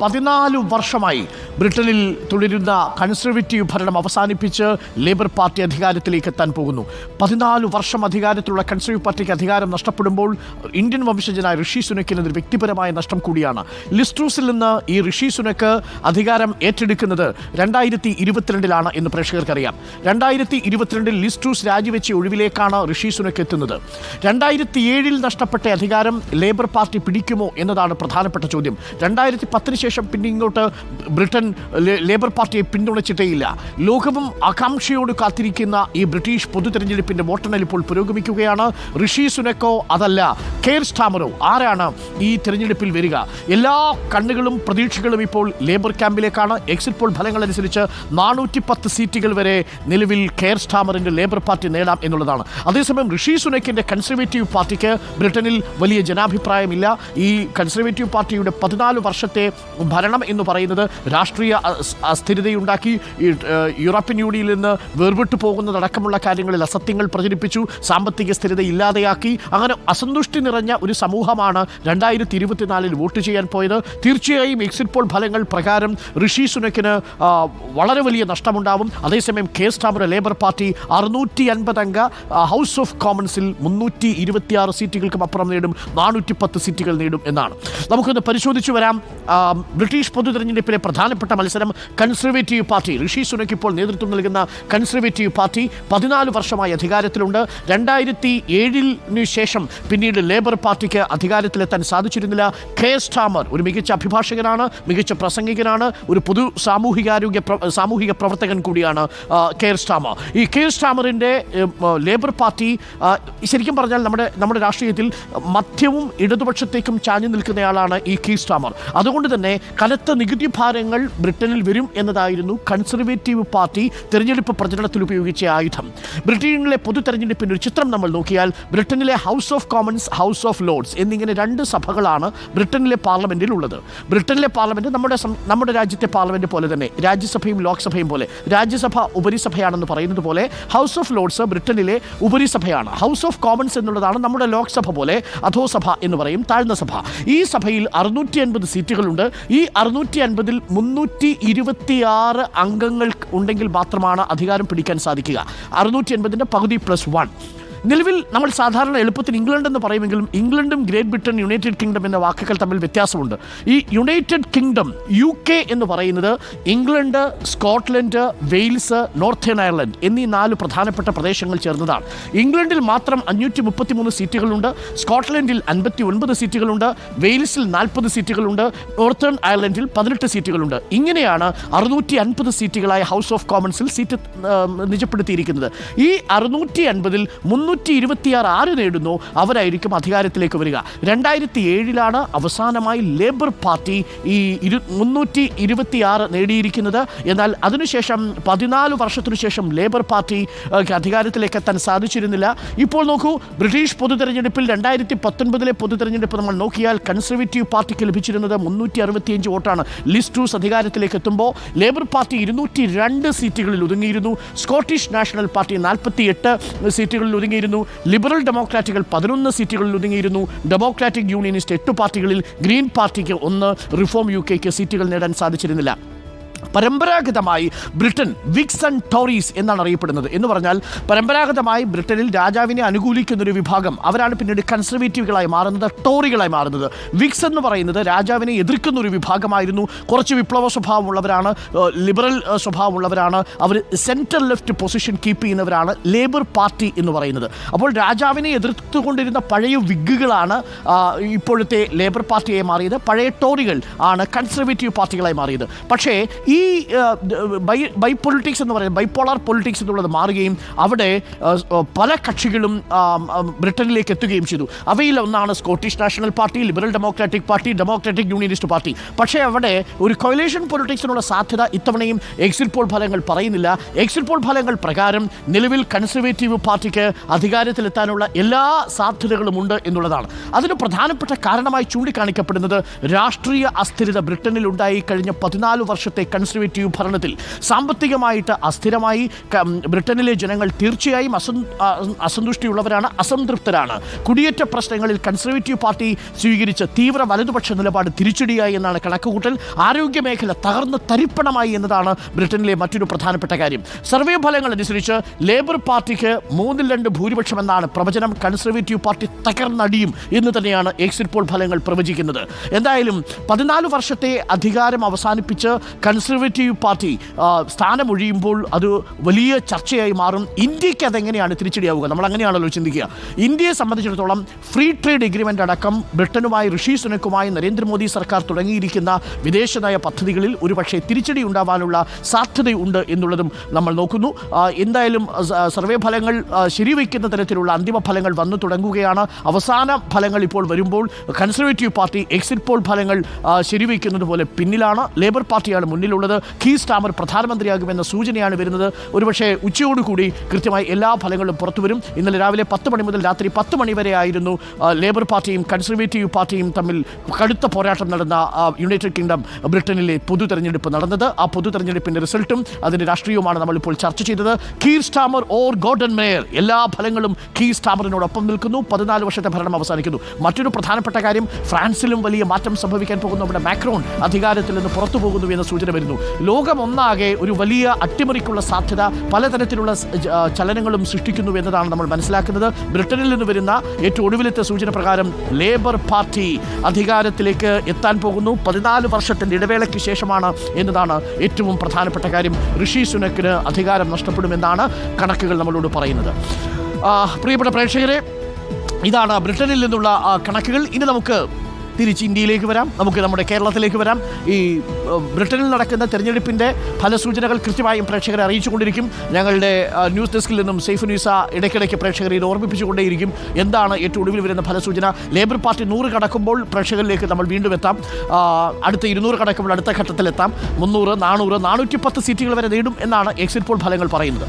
പതിനാല് വർഷമായി ബ്രിട്ടനിൽ തുടരുന്ന കൺസർവേറ്റീവ് ഭരണം അവസാനിപ്പിച്ച് ലേബർ പാർട്ടി അധികാരത്തിലേക്ക് എത്താൻ പോകുന്നു. പതിനാല് വർഷം അധികാരത്തിലുള്ള കൺസർവേറ്റീവ് പാർട്ടിക്ക് അധികാരം നഷ്ടപ്പെടുമ്പോൾ ഇന്ത്യൻ വംശജനായ ഋഷി സുനക്കിന് ഒരു വ്യക്തിപരമായ നഷ്ടം കൂടിയാണ്. ലിസ്ട്രൂസിൽ നിന്ന് ഈ ഋഷി സുനക്ക് അധികാരം ഏറ്റെടുക്കുന്നത് രണ്ടായിരത്തി ഇരുപത്തിരണ്ടിലാണ് എന്ന് പ്രേക്ഷകർക്കറിയാം. രണ്ടായിരത്തി ഇരുപത്തിരണ്ടിൽ ലിസ്ട്രൂസ് രാജിവെച്ച ഒഴിവിലേക്കാണ് ഋഷി സുനക്ക് എത്തുന്നത്. രണ്ടായിരത്തി ഏഴിൽ നഷ്ടപ്പെട്ട അധികാരം ലേബർ പാർട്ടി പിടിക്കുമോ എന്നതാണ് പ്രധാനപ്പെട്ട ചോദ്യം. രണ്ടായിരത്തി പത്തിന് ശേഷം പിന്നെ ഇങ്ങോട്ട് ബ്രിട്ടൻ ലേബർ പാർട്ടിയെ പിന്തുണച്ചിട്ടേയില്ല. ലോകവും ആകാംക്ഷയോട് കാത്തിരിക്കുന്ന ഈ ബ്രിട്ടീഷ് പൊതു തെരഞ്ഞെടുപ്പിന്റെ വോട്ടെണ്ണൽ ഇപ്പോൾ പുരോഗമിക്കുകയാണ്. ഋഷി സുനക്കോ അതല്ല കെയർ സ്റ്റാമറോ ആരാണ് ഈ തെരഞ്ഞെടുപ്പിൽ വരിക? എല്ലാ കണ്ണുകളും പ്രതീക്ഷകളും ഇപ്പോൾ ലേബർ ക്യാമ്പിലേക്കാണ്. എക്സിറ്റ് പോൾ ഫലങ്ങൾ അനുസരിച്ച് നാനൂറ്റി പത്ത് സീറ്റുകൾ വരെ നിലവിൽ കെയർ സ്റ്റാമറിന്റെ ലേബർ പാർട്ടി നേടാം എന്നുള്ളതാണ്. അതേസമയം ഋഷി സുനക്കിന്റെ കൺസർവേറ്റീവ് പാർട്ടിക്ക് ബ്രിട്ടനിൽ വലിയ ജനാഭിപ്രായമില്ല. ഈ കൺസർവേറ്റീവ് പാർട്ടിയുടെ പതിനാല് വർഷത്തെ ഭരണം എന്ന് പറയുന്നത് രാഷ്ട്രീയ അസ്- അസ്ഥിരതയുണ്ടാക്കി. യൂറോപ്യൻ യൂണിയനിൽ നിന്ന് വേർപെട്ടു പോകുന്നതടക്കമുള്ള കാര്യങ്ങളിൽ അസത്യങ്ങൾ പ്രചരിപ്പിച്ചു സാമ്പത്തിക സ്ഥിരത ഇല്ലാതെയാക്കി. അങ്ങനെ അസന്തുഷ്ടി നിറഞ്ഞ ഒരു സമൂഹമാണ് രണ്ടായിരത്തി ഇരുപത്തിനാലിൽ വോട്ട് ചെയ്യാൻ പോയത്. തീർച്ചയായും എക്സിറ്റ് പോൾ ഫലങ്ങൾ പ്രകാരം ഋഷി സുനക്കിന് വളരെ വലിയ നഷ്ടമുണ്ടാവും. അതേസമയം കെ സ്റ്റാമർ ലേബർ പാർട്ടി അറുന്നൂറ്റി അൻപത് അംഗ ഹൗസ് ഓഫ് കോമൺസിൽ മുന്നൂറ്റി ഇരുപത്തിയാറ് സീറ്റുകൾക്കും അപ്പുറം നേടും നാനൂറ്റി പത്ത് സീറ്റുകൾ നേടും എന്നാണ്. നമുക്കൊന്ന് പരിശോധിച്ചു വരാം. ബ്രിട്ടീഷ് പൊതു തെരഞ്ഞെടുപ്പിലെ പ്രധാനപ്പെട്ട മത്സരം കൺസർവേറ്റീവ് പാർട്ടി. ഋഷി സുനക്ക് ഇപ്പോൾ നേതൃത്വം നൽകുന്ന കൺസർവേറ്റീവ് പാർട്ടി പതിനാല് വർഷമായി അധികാരത്തിലുണ്ട്. രണ്ടായിരത്തി ഏഴിന് ശേഷം പിന്നീട് ലേബർ പാർട്ടിക്ക് അധികാരത്തിലെത്താൻ സാധിച്ചിരുന്നില്ല. കെ ടാമർ ഒരു മികച്ച അഭിഭാഷകനാണ് മികച്ച പ്രസംഗികനാണ് ഒരു പൊതു സാമൂഹികാരോഗ്യ സാമൂഹിക പ്രവർത്തകൻ കൂടിയാണ് കെ കെയർ സ്റ്റാമർ ഈ കെയർ സ്റ്റാമറിന്റെ ടാമറിന്റെ ലേബർ പാർട്ടി ശരിക്കും പറഞ്ഞാൽ നമ്മുടെ നമ്മുടെ രാഷ്ട്രീയത്തിൽ മധ്യവും ഇടതുപക്ഷത്തേക്കും ചാഞ്ഞു നിൽക്കുന്നയാളാണ് ഈ കീർ ടാമർ. അതുകൊണ്ട് തന്നെ കനത്ത നികുതി ഭാരങ്ങൾ ബ്രിട്ടനിൽ വരും എന്നതായിരുന്നു കൺസർവേറ്റീവ് പാർട്ടി തെരഞ്ഞെടുപ്പ് പ്രചരണത്തിൽ ഉപയോഗിച്ച ആയുധം. ബ്രിട്ടനിലെ പൊതു തെരഞ്ഞെടുപ്പിന്റെ ഒരു ചിത്രം നമ്മൾ നോക്കിയാൽ ബ്രിട്ടനിലെ House of Commons House of Lords എന്നിങ്ങനെ രണ്ട് സഭകളാണ് ബ്രിട്ടനിലെ പാർലമെന്റിൽ ഉള്ളത്. ബ്രിട്ടനിലെ പാർലമെന്റ് നമ്മുടെ നമ്മുടെ രാജ്യത്തെ പാർലമെന്റ് പോലെ തന്നെ രാജ്യസഭയും ലോക്സഭയും പോലെ രാജ്യസഭ ഉപരിസഭയാണെന്ന് പറയുന്നത് പോലെ ഹൗസ് ഓഫ് ലോർഡ്സ് ബ്രിട്ടനിലെ ഉപരിസഭയാണ്. ഹൗസ് ഓഫ് കോമൺസ് എന്നുള്ളതാണ് നമ്മുടെ ലോക്സഭ പോലെ അധോസഭ എന്ന് പറയും താഴ്ന്ന സഭ. ഈ സഭയിൽ അറുന്നൂറ്റി അൻപത് സീറ്റുകളുണ്ട്. ഈ അറുന്നൂറ്റി അൻപതിൽ മുന്നൂറ്റി ഇരുപത്തിയാറ് അംഗങ്ങൾ ഉണ്ടെങ്കിൽ മാത്രമാണ് അധികാരം പിടിക്കാൻ സാധിക്കുക. അറുന്നൂറ്റി എൺപതിന്റെ പകുതി പ്ലസ് വൺ നിലവിൽ നമ്മൾ സാധാരണ എളുപ്പത്തിൽ ഇംഗ്ലണ്ട് എന്ന് പറയുമെങ്കിലും ഇംഗ്ലണ്ടും ഗ്രേറ്റ് ബ്രിട്ടൻ യുണൈറ്റഡ് കിങ്ഡം എന്ന വാക്കുകൾ തമ്മിൽ വ്യത്യാസമുണ്ട്. ഈ യുണൈറ്റഡ് കിങ്ഡം യു കെ എന്ന് പറയുന്നത് England Scotland Wales Northern Ireland എന്നീ നാല് പ്രധാനപ്പെട്ട പ്രദേശങ്ങൾ ചേർന്നതാണ്. ഇംഗ്ലണ്ടിൽ മാത്രം അഞ്ഞൂറ്റി മുപ്പത്തി മൂന്ന് സീറ്റുകളുണ്ട് സ്കോട്ട്ലൻഡിൽ അൻപത്തി ഒൻപത് സീറ്റുകളുണ്ട് വെയിൽസിൽ നാൽപ്പത് സീറ്റുകളുണ്ട് നോർത്തേൺ അയർലൻഡിൽ പതിനെട്ട് സീറ്റുകളുണ്ട്. ഇങ്ങനെയാണ് അറുന്നൂറ്റി അൻപത് സീറ്റുകളായ ഹൗസ് ഓഫ് കോമൺസിൽ സീറ്റ് നിജപ്പെടുത്തിയിരിക്കുന്നത്. ഈ അറുന്നൂറ്റി അൻപതിൽ മുന്നൂറ്റി ഇരുപത്തിയാറ് ആര് നേടുന്നു? അവരായിരിക്കും അധികാരത്തിലേക്ക് വരിക. രണ്ടായിരത്തി ഏഴിലാണ് അവസാനമായി ലേബർ പാർട്ടി ഈ ഇരു മുന്നൂറ്റി ഇരുപത്തിയാറ് നേടിയിരിക്കുന്നത്. എന്നാൽ അതിനുശേഷം പതിനാല് വർഷത്തിനു ശേഷം ലേബർ പാർട്ടി അധികാരത്തിലേക്ക് എത്താൻ സാധിച്ചിരുന്നില്ല. ഇപ്പോൾ നോക്കൂ ബ്രിട്ടീഷ് പൊതു തെരഞ്ഞെടുപ്പിൽ രണ്ടായിരത്തി പത്തൊൻപതിലെ പൊതു തെരഞ്ഞെടുപ്പ് നമ്മൾ നോക്കിയാൽ കൺസർവേറ്റീവ് പാർട്ടിക്ക് ലഭിച്ചിരുന്നത് മുന്നൂറ്റി അറുപത്തിയഞ്ച് വോട്ടാണ് ലിസ്റ്റൂസ് അധികാരത്തിലേക്ക് എത്തുമ്പോൾ ലേബർ പാർട്ടി ഇരുന്നൂറ്റി രണ്ട് സീറ്റുകളിൽ ഒതുങ്ങിയിരുന്നു. സ്കോട്ടിഷ് നാഷണൽ പാർട്ടി നാൽപ്പത്തി എട്ട് സീറ്റുകളിൽ ഒതുങ്ങിയിരുന്നു. ലിബറൽ ഡെമോക്രാറ്റുകൾ പതിനൊന്ന് സീറ്റുകളിൽ ഒതുങ്ങിയിരുന്നു. ഡെമോക്രാറ്റിക് യൂണിയനിസ്റ്റ് എട്ട് പാർട്ടികളിൽ ഗ്രീൻ പാർട്ടിക്ക് ഒന്ന് റിഫോം യു കെക്ക് സീറ്റുകൾ നേടാൻ സാധിച്ചിരുന്നില്ല. പരമ്പരാഗതമായി ബ്രിട്ടൻ വിക്സ് ആൻഡ് ടോറീസ് എന്നാണ് അറിയപ്പെടുന്നത്. എന്ന് പറഞ്ഞാൽ പരമ്പരാഗതമായി ബ്രിട്ടനിൽ രാജാവിനെ അനുകൂലിക്കുന്ന ഒരു വിഭാഗം. അവരാണ് പിന്നീട് കൺസർവേറ്റീവുകളായി മാറുന്നത് ടോറികളായി മാറുന്നത്. വിക്സ് എന്ന് പറയുന്നത് രാജാവിനെ എതിർക്കുന്ന ഒരു വിഭാഗമായിരുന്നു. കുറച്ച് വിപ്ലവ സ്വഭാവമുള്ളവരാണ് ലിബറൽ സ്വഭാവമുള്ളവരാണ്. അവർ സെൻട്രൽ ലെഫ്റ്റ് പൊസിഷൻ കീപ്പ് ചെയ്യുന്നവരാണ് ലേബർ പാർട്ടി എന്ന് പറയുന്നത്. അപ്പോൾ രാജാവിനെ എതിർത്തുകൊണ്ടിരുന്ന പഴയ വിഗ്ഗുകളാണ് ഇപ്പോഴത്തെ ലേബർ പാർട്ടിയായി മാറിയത്. പഴയ ടോറികൾ ആണ് കൺസർവേറ്റീവ് പാർട്ടികളായി മാറിയത്. പക്ഷേ ഈ ബൈ ബൈ പൊളിറ്റിക്സ് എന്ന് പറയുന്നത് ബൈപ്പോളാർ പൊളിറ്റിക്സ് എന്നുള്ളത് മാറുകയും അവിടെ പല കക്ഷികളും ബ്രിട്ടനിലേക്ക് എത്തുകയും ചെയ്തു. അവയിൽ ഒന്നാണ് Scottish National Party Liberal Democratic Party Democratic Unionist Party പക്ഷേ അവിടെ ഒരു കൊയിലേഷൻ പൊളിറ്റിക്സിനുള്ള സാധ്യത ഇത്തവണയും എക്സിറ്റ് പോൾ ഫലങ്ങൾ പറയുന്നില്ല. എക്സിറ്റ് പോൾ ഫലങ്ങൾ പ്രകാരം നിലവിൽ കൺസർവേറ്റീവ് പാർട്ടിക്ക് അധികാരത്തിലെത്താനുള്ള എല്ലാ സാധ്യതകളും ഉണ്ട് എന്നുള്ളതാണ്. അതിന് പ്രധാനപ്പെട്ട കാരണമായി ചൂണ്ടിക്കാണിക്കപ്പെടുന്നത് രാഷ്ട്രീയ അസ്ഥിരത ബ്രിട്ടനിൽ ഉണ്ടായി കഴിഞ്ഞ പതിനാല് വർഷത്തെ കൺസർവേറ്റീവ് ഭരണത്തിൽ സാമ്പത്തികമായിട്ട് അസ്ഥിരമായി ബ്രിട്ടനിലെ ജനങ്ങൾ തീർച്ചയായും അസന്തുഷ്ടിയുള്ളവരാണ് അസംതൃപ്തരാണ്. കുടിയേറ്റ പ്രശ്നങ്ങളിൽ കൺസർവേറ്റീവ് പാർട്ടി സ്വീകരിച്ച തീവ്ര വലതുപക്ഷ നിലപാട് തിരിച്ചടിയായി എന്നാണ് കണക്കുകൂട്ടൽ. ആരോഗ്യ മേഖല തകർന്ന് തരിപ്പണമായി എന്നതാണ് ബ്രിട്ടനിലെ മറ്റൊരു പ്രധാനപ്പെട്ട കാര്യം. സർവേ ഫലങ്ങൾ അനുസരിച്ച് ലേബർ പാർട്ടിക്ക് മൂന്നിൽ രണ്ട് ഭൂരിപക്ഷം എന്നാണ് പ്രവചനം. കൺസർവേറ്റീവ് പാർട്ടി തകർന്നടിയും എന്ന് തന്നെയാണ് എക്സിറ്റ് പോൾ ഫലങ്ങൾ പ്രവചിക്കുന്നത്. എന്തായാലും പതിനാല് വർഷത്തെ അധികാരം അവസാനിപ്പിച്ച് കൺസർവേറ്റീവ് പാർട്ടി സ്ഥാനം സ്ഥാനമൊഴിയുമ്പോൾ അത് വലിയ ചർച്ചയായി മാറും. ഇന്ത്യയ്ക്ക് അതെങ്ങനെയാണ് തിരിച്ചടിയാവുക? നമ്മൾ അങ്ങനെയാണല്ലോ ചിന്തിക്കുക. ഇന്ത്യയെ സംബന്ധിച്ചിടത്തോളം ഫ്രീ ട്രേഡ് എഗ്രിമെന്റ് അടക്കം ബ്രിട്ടനുമായി ഋഷി സുനക്കുമായി നരേന്ദ്രമോദി സർക്കാർ തുടങ്ങിയിരിക്കുന്ന വിദേശനയ പദ്ധതികളിൽ ഒരുപക്ഷെ തിരിച്ചടി ഉണ്ടാവാനുള്ള സാധ്യതയുണ്ട് എന്നുള്ളതും നമ്മൾ നോക്കുന്നു. എന്തായാലും സർവേ ഫലങ്ങൾ ശരിവയ്ക്കുന്ന തരത്തിലുള്ള അന്തിമ ഫലങ്ങൾ വന്നു തുടങ്ങുകയാണ്. അവസാന ഫലങ്ങൾ ഇപ്പോൾ വരുമ്പോൾ കൺസർവേറ്റീവ് പാർട്ടി എക്സിറ്റ് പോൾ ഫലങ്ങൾ ശരിവയ്ക്കുന്നത് പോലെ പിന്നിലാണ്. ലേബർ പാർട്ടിയാണ് മുന്നിലുള്ളത് കീ സ്റ്റാമർ പ്രധാനമന്ത്രിയാകുമെന്ന സൂചനയാണ് വരുന്നത്. ഒരുപക്ഷെ ഉച്ചയോടുകൂടി കൃത്യമായി എല്ലാ ഫലങ്ങളും പുറത്തുവരും ഇന്നലെ രാവിലെ പത്ത് മണി മുതൽ രാത്രി പത്ത് മണി വരെ ആയിരുന്നു ലേബർ പാർട്ടിയും കൺസർവേറ്റീവ് പാർട്ടിയും തമ്മിൽ കടുത്ത പോരാട്ടം നടന്ന യുണൈറ്റഡ് കിങ്ഡം ബ്രിട്ടനിലെ പൊതു തെരഞ്ഞെടുപ്പ് നടന്നത്. ആ പൊതു തെരഞ്ഞെടുപ്പിന്റെ റിസൾട്ടും അതിന്റെ രാഷ്ട്രീയവുമാണ് നമ്മളിപ്പോൾ ചർച്ച ചെയ്തത്. Keir Starmer or Gordon Mayer? എല്ലാ ഫലങ്ങളും കീ സ്റ്റാമറിനോടൊപ്പം നിൽക്കുന്നു. പതിനാല് വർഷത്തെ ഭരണം അവസാനിക്കുന്നു. മറ്റൊരു പ്രധാനപ്പെട്ട കാര്യം ഫ്രാൻസിലും വലിയ മാറ്റം സംഭവിക്കാൻ പോകുന്നു നമ്മുടെ മാക്രോൺ അധികാരത്തിൽ നിന്ന് പുറത്തു പോകുന്നു എന്ന സൂചന വരുന്നു. ലോകം ഒന്നാകെ ഒരു വലിയ അട്ടിമറിക്കുള്ള സാധ്യത പലതരത്തിലുള്ള ചലനങ്ങളും സൃഷ്ടിക്കുന്നു എന്നതാണ് നമ്മൾ മനസ്സിലാക്കുന്നത്. ബ്രിട്ടനിൽ നിന്ന് വരുന്ന ഏറ്റവും ഒടുവിലത്തെ സൂചന പ്രകാരം ലേബർ പാർട്ടി അധികാരത്തിലേക്ക് എത്താൻ പോകുന്നു. പതിനാല് വർഷത്തിന്റെ ഇടവേളയ്ക്ക് ശേഷമാണ് എന്നതാണ് ഏറ്റവും പ്രധാനപ്പെട്ട കാര്യം. ഋഷി സുനക്കിന് അധികാരം നഷ്ടപ്പെടുമെന്നാണ് കണക്കുകൾ നമ്മളോട് പറയുന്നത്. പ്രിയപ്പെട്ട പ്രേക്ഷകരെ ഇതാണ് ബ്രിട്ടനിൽ നിന്നുള്ള കണക്കുകൾ. ഇനി നമുക്ക് തിരിച്ച് ഇന്ത്യയിലേക്ക് വരാം. നമുക്ക് നമ്മുടെ കേരളത്തിലേക്ക് വരാം. ഈ ബ്രിട്ടനിൽ നടക്കുന്ന തെരഞ്ഞെടുപ്പിന്റെ ഫലസൂചനകൾ കൃത്യമായും പ്രേക്ഷകരെ അറിയിച്ചുകൊണ്ടിരിക്കും. ഞങ്ങളുടെ ന്യൂസ് ഡെസ്കിൽ നിന്നും സേഫ് ന്യൂസ ഇടയ്ക്കിടയ്ക്ക് പ്രേക്ഷകരെ ഇത് ഓർമ്മിപ്പിച്ചുകൊണ്ടേയിരിക്കും. എന്താണ് ഏറ്റവും ഒടുവിൽ വരുന്ന ഫലസൂചന? ലേബർ പാർട്ടി നൂറ് കടക്കുമ്പോൾ പ്രേക്ഷകരിലേക്ക് നമ്മൾ വീണ്ടും എത്താം. അടുത്ത ഇരുന്നൂറ് കടക്കുമ്പോൾ അടുത്ത ഘട്ടത്തിലെത്താം. മുന്നൂറ് നാനൂറ് നാനൂറ്റി പത്ത് സീറ്റുകൾ വരെ നേടും എന്നാണ് എക്സിറ്റ് പോൾ ഫലങ്ങൾ പറയുന്നത്.